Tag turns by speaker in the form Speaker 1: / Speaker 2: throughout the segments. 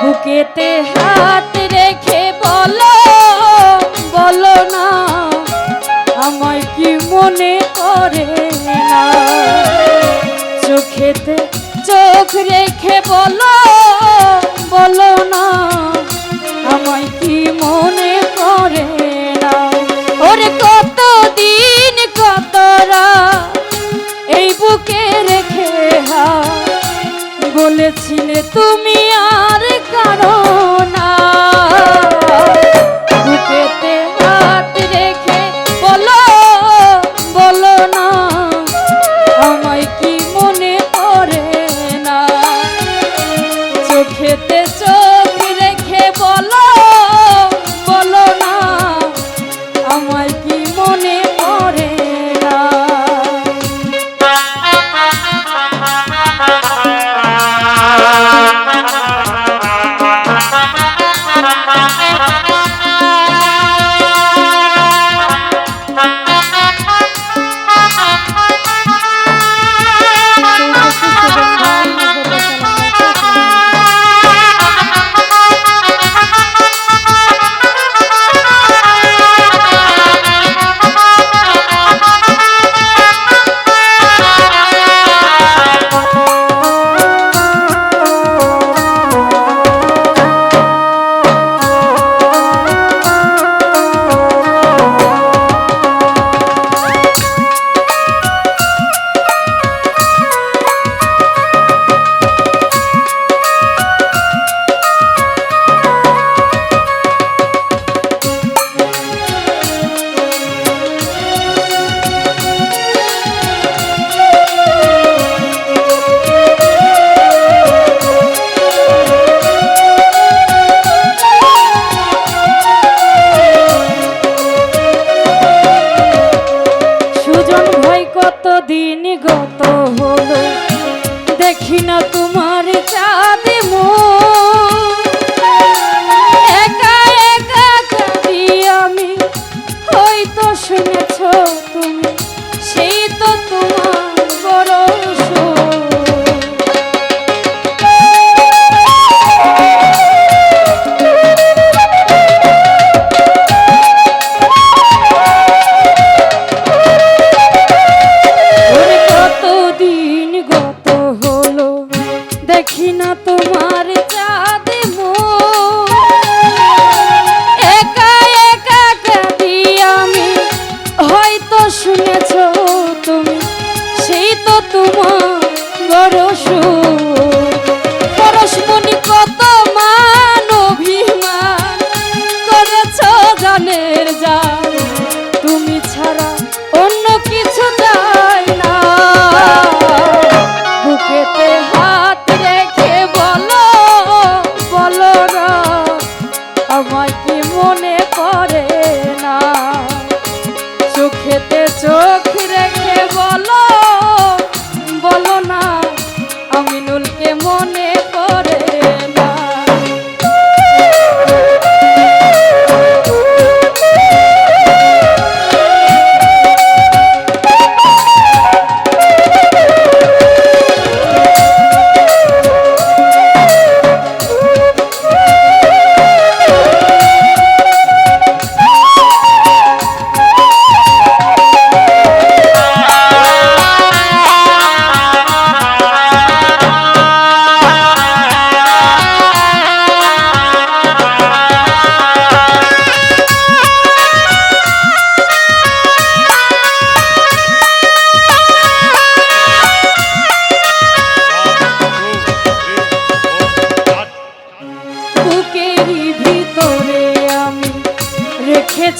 Speaker 1: বুকেতে হাত রেখে বলো বলো না আমার কি মনে করে না? চোখেতে চোখ রেখে বলো বলো না। দিন গত হলো? দেখি না তোমার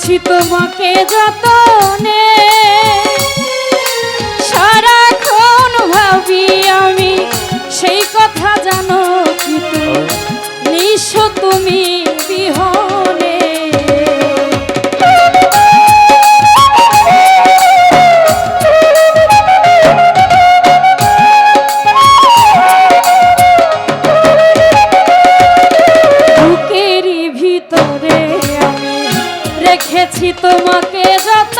Speaker 1: করেছি তোমাকে যতনে। সারা যত